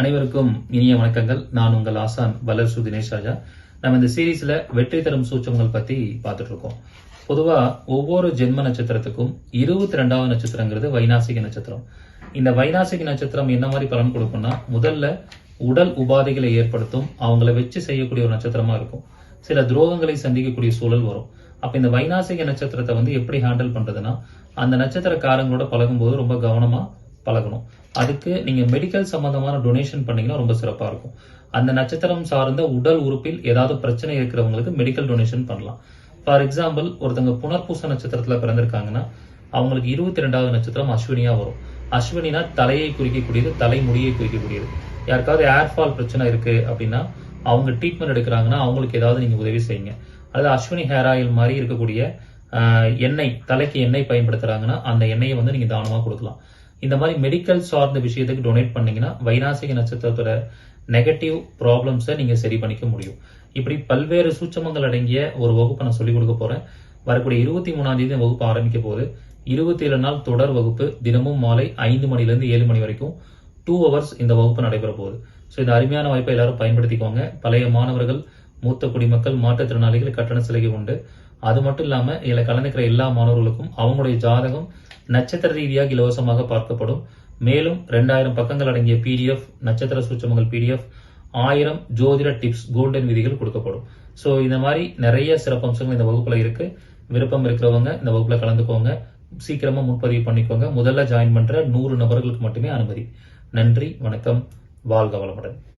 அனைவருக்கும் இனிய வணக்கங்கள். நான் உங்கள் ஆசான் வல்லரசு தினேஷ் ராஜா. நம்ம இந்த சீரீஸ்ல வெற்றி தரும் சூச்சகங்கள் பத்தி பார்த்துட்டு இருக்கோம் பொதுவா ஒவ்வொரு ஜென்ம நட்சத்திரத்துக்கும் இருபத்தி ரெண்டாவது நட்சத்திரங்கிறது வைநாசிக நட்சத்திரம். இந்த வைநாசிக நட்சத்திரம் என்ன மாதிரி பலன் கொடுக்கும்னா முதல்ல உடல் உபாதைகளை ஏற்படுத்தும் அவங்கள வச்சு செய்யக்கூடிய ஒரு நட்சத்திரமா இருக்கும். சில துரோகங்களை சந்திக்கக்கூடிய சூழல் வரும். அப்ப இந்த வைநாசிக நட்சத்திரத்தை வந்து எப்படி ஹேண்டில் பண்றதுன்னா அந்த நட்சத்திரக்காரங்களோட பழகும்போது ரொம்ப கவனமா பழகணும். அதுக்கு நீங்க மெடிக்கல் சம்பந்தமான டொனேஷன் பண்ணீங்கன்னா ரொம்ப சிறப்பா இருக்கும். அந்த நட்சத்திரம் சார்ந்த உடல் உறுப்பில் ஏதாவது பிரச்சனை இருக்கிறவங்களுக்கு மெடிக்கல் டொனேஷன் பண்ணலாம். ஃபார் எக்ஸாம்பிள் ஒருத்தங்க புனர்பூச நட்சத்திரத்துல பிறந்திருக்காங்கன்னா அவங்களுக்கு இருபத்தி ரெண்டாவது நட்சத்திரம் அஸ்வினியா வரும். அஸ்வினினா தலையை குறிக்கக்கூடியது தலைமுடியை குறிக்கக்கூடியது. யாருக்காவது ஏர்ஃபால் பிரச்சனை இருக்கு அப்படின்னா அவங்க ட்ரீட்மெண்ட் எடுக்கிறாங்கன்னா அவங்களுக்கு ஏதாவது நீங்க உதவி செய்யுங்க. அதாவது அஸ்வினி ஹேர் ஆயில் மாதிரி இருக்கக்கூடிய எண்ணெய் தலைக்கு எண்ணெய் பயன்படுத்துறாங்கன்னா அந்த எண்ணெயை வந்து நீங்க தானமா கொடுக்கலாம். இந்த மாதிரி மெடிக்கல் சார்ந்த விஷயத்துக்கு டொனேட் பண்ணீங்கன்னா வைநாசிக நட்சத்திரத்தோட நெகட்டிவ் ப்ராப்ளம்ஸை நீங்க சரி பண்ணிக்க முடியும். இப்படி பல்வேறு சூட்சமங்கள் அடங்கிய ஒரு வகுப்பை நான் சொல்லிக் கொடுக்க போறேன். வரக்கூடிய இருபத்தி மூணாம் தேதி வகுப்பு ஆரம்பிக்க போகுது. இருபத்தி ஏழு நாள் தொடர் வகுப்பு. தினமும் மாலை ஐந்து மணிலேருந்து ஏழு மணி வரைக்கும் டூ ஹவர்ஸ் இந்த வகுப்பு நடைபெற போகுது. ஸோ இந்த அருமையான வாய்ப்பை எல்லாரும் பயன்படுத்திக்கோங்க. பழைய மாணவர்கள் மூத்த குடிமக்கள் மாற்றுத்திறனாளிகள் கட்டண சிலைகை உண்டு. அது மட்டும் இல்லாம இதுல கலந்துக்கிற எல்லா மாணவர்களுக்கும் அவங்களுடைய ஜாதகம் நட்சத்திர ரீதியாக இலவசமாக பார்க்கப்படும். மேலும் ரெண்டாயிரம் பக்கங்கள் அடங்கிய பிடிஎஃப் நட்சத்திர சூச்சமங்கள் பிடிஎஃப் ஆயிரம் ஜோதிட டிப்ஸ் கோல்டன் விதிகள் கொடுக்கப்படும். ஸோ இந்த மாதிரி நிறைய சிறப்பம்சங்கள் இந்த வகுப்புல இருக்கு. விருப்பம் இருக்கிறவங்க இந்த வகுப்புல கலந்துக்கோங்க. சீக்கிரமா முன்பதிவு பண்ணிக்கோங்க. முதல்ல ஜாயின் பண்ற நூறு நபர்களுக்கு மட்டுமே அனுமதி. நன்றி வணக்கம். வாழ்க வளமுடன்.